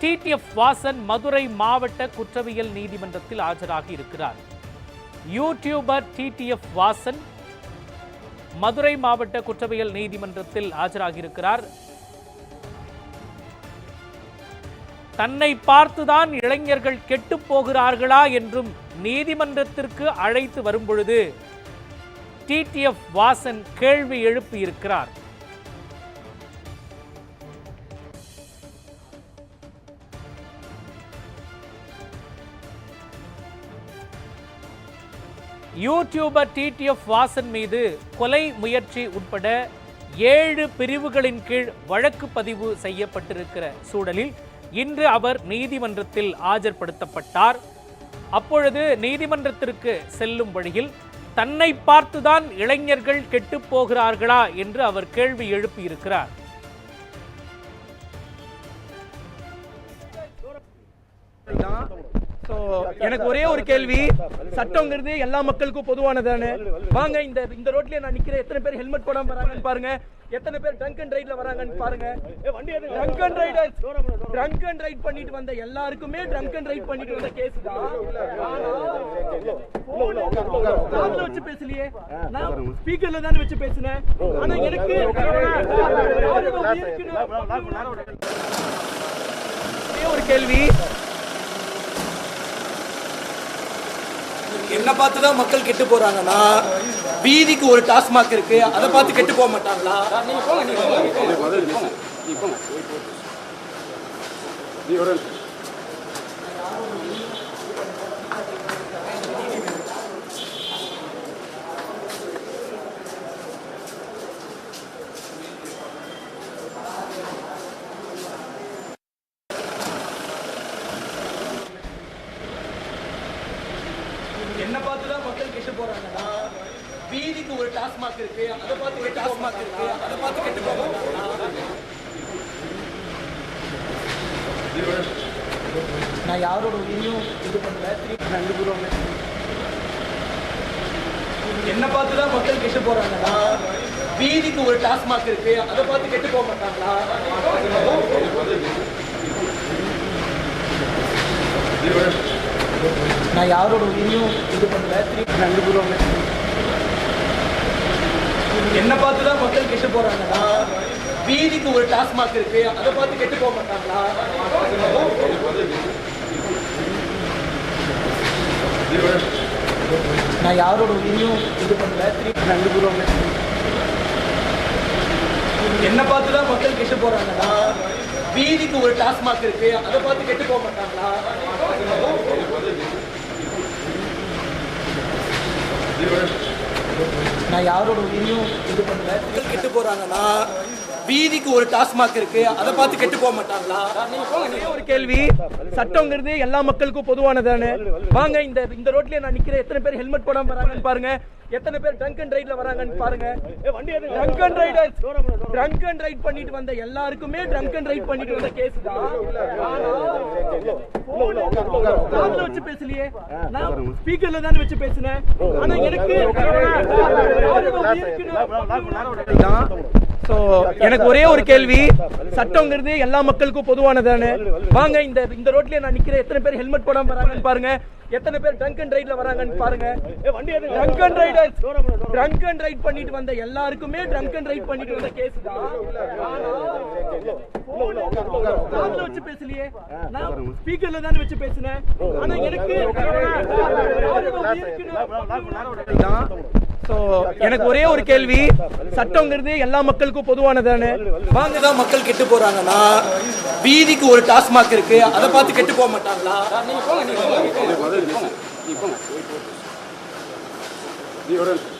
TTF Vasan Madurai மாவட்ட குற்றவியல் நீதிமன்றத்தில் ஆஜராகி இருக்கிறார். யூடியூபர் டிடிஎஃப் வாசன் மதுரை மாவட்ட குற்றவியல் நீதிமன்றத்தில் ஆஜராகியிருக்கிறார் தன்னை பார்த்துதான் இளைஞர்கள் கெட்டு போகிறார்களா என்றும் நீதிமன்றத்திற்கு அழைத்து வரும்பொழுது டிடிஎஃப் வாசன் கேள்வி எழுப்பியிருக்கிறார். யூடியூபர் டிடிஎஃப் வாசன் மீது கொலை முயற்சி உட்பட ஏழு பிரிவுகளின் கீழ் வழக்கு பதிவு செய்யப்பட்டிருக்கிற சூழலில் இன்று அவர் நீதிமன்றத்தில் ஆஜர்படுத்தப்பட்டார். அப்பொழுது நீதிமன்றத்திற்கு செல்லும் வழியில் தன்னை பார்த்துதான் இளைஞர்கள் கெட்டுப் போகிறார்களா என்று அவர் கேள்வி எழுப்பியிருக்கிறார். எனக்கு ஒரே ஒரு கேள்வி. சட்டங்கிறது எல்லா மக்களுக்கும் பொதுவானதானே? வாங்க இந்த இந்த ரோட்லயே நான் நிக்கிறேன். எத்தனை பேர் ஹெல்மெட் போடாம வராங்கன்னு பாருங்க. எத்தனை பேர் ட்ரங்க் அண்ட் ரைட்ல வராங்கன்னு பாருங்க. Drunk and rider drunk and ride பண்ணிட்டு வந்த எல்லாருக்குமே ட்ரங்க் அண்ட் ரைட் பண்ணிட்டு வந்த கேஸ் தான். காதுல வச்சு பேசலையே. நான் ஸ்பீக்கர்ல தானே வச்சு பேசினேன். ஆனா எனக்கு ஒரே ஒரு கேள்வி. என்ன பார்த்து தான் மக்கள் கெட்டு போறாங்கன்னா வீதிக்கு ஒரு டாஸ்மாக் இருக்கு அதை பார்த்து கெட்டு போக மாட்டாங்களா என்ன கெட்டு போறாங்கன்னா வீதிக்கு ஒரு டாஸ்மாக் இருக்கு அதை பார்த்து ஒரு டாஸ்மாக் இருக்கு அதை பார்த்து கெட்டு போக நான் யாரோட உயிரையும் இது பண்ணல. ரெண்டு தூரம் என்ன பார்த்து தான் மக்கள் கெட்டு போறாங்கன்னா வீதிக்கு ஒரு டாஸ்மாக் இருக்கு அதை பார்த்து கெட்டு போக மாட்டாங்களா? நான் யாரோட உயிரையும் இது பண்ணல. திருப்பி ரெண்டு கூறுவாங்க. என்ன பார்த்து தான் மக்கள் கெட்டு போறாங்கன்னா வீதிக்கு ஒரு டாஸ்மாக் இருக்கு. அதை பார்த்து கெட்டு போக மாட்டாங்களா? நான் யாரோட உயிரையும் இது பண்ணல. திருப்பி ரெண்டு கூறுவாங்க. என்ன பார்த்து தான் மக்கள் கெட்டு போறாங்கன்னா வீதிக்கு ஒரு டாஸ்மாக் இருக்கு. அதை பார்த்து கெட்டு போக மாட்டாங்களா? நான் யாரோட உயிரையும் இது பண்ணல. கெட்டு போறாங்கன்னா வீதிக்கு ஒரு டாஸ்மாக் இருக்கு அதை பார்த்து கெட்டு போக மாட்டாங்களா? ஒரே ஒரு கேள்வி. சட்டங்கிறது எல்லா மக்களுக்கும் பொதுவானதானே? வாங்க இந்த இந்த ரோட்லயே நான் நிக்கிறேன். எத்தனை பேர் ஹெல்மெட் போடாம வராங்கன்னு பாருங்க. எத்தனை பேர் ட்ரங்க் அண்ட் ரைட்ல வராங்கன்னு பாருங்க. Drunk and rider drunk and ride பண்ணிட்டு வந்த எல்லாருக்குமே ட்ரங்க் அண்ட் ரைட் பண்ணிட்டு வந்த கேஸ் தான். காதுல வச்சு பேசலையே நான் ஸ்பீக்கர்ல தானே வச்சு பேசினேன் ஆனா எனக்கு So, எனக்கு ஒரே ஒரு கேள்வி சட்டங்கிறது எல்லா மக்களுக்கும் பொதுவானதானே வாங்க இந்த இந்த ரோட்லயே நான் நிக்கிறேன் எத்தனை பேர் ஹெல்மெட் போடாம வராங்கன்னு பாருங்க எத்தனை பேர் ட்ரங்க் அண்ட் ரைட்ல வராங்கன்னு பாருங்க drunk and rider drunk and ride பண்ணிட்டு வந்த எல்லாருக்குமே ட்ரங்க் அண்ட் ரைட் பண்ணிட்டு வந்த கேஸ் தான் காதுல வச்சு பேசலையே நான் ஸ்பீக்கர்ல தானே வச்சு பேசினேன் ஆனா எனக்கு So, எனக்கு ஒரே ஒரு கேள்வி. சட்டங்கிறது எல்லா மக்களுக்கும் பொதுவானதானே? வாங்க. தான் மக்கள் கெட்டு போறாங்கன்னா வீதிக்கு ஒரு டாஸ்மாக் இருக்கு அதை பார்த்து கெட்டு போக மாட்டாங்களா? நீ போங்க நீ போங்க. நீ போங்க நீ போங்க.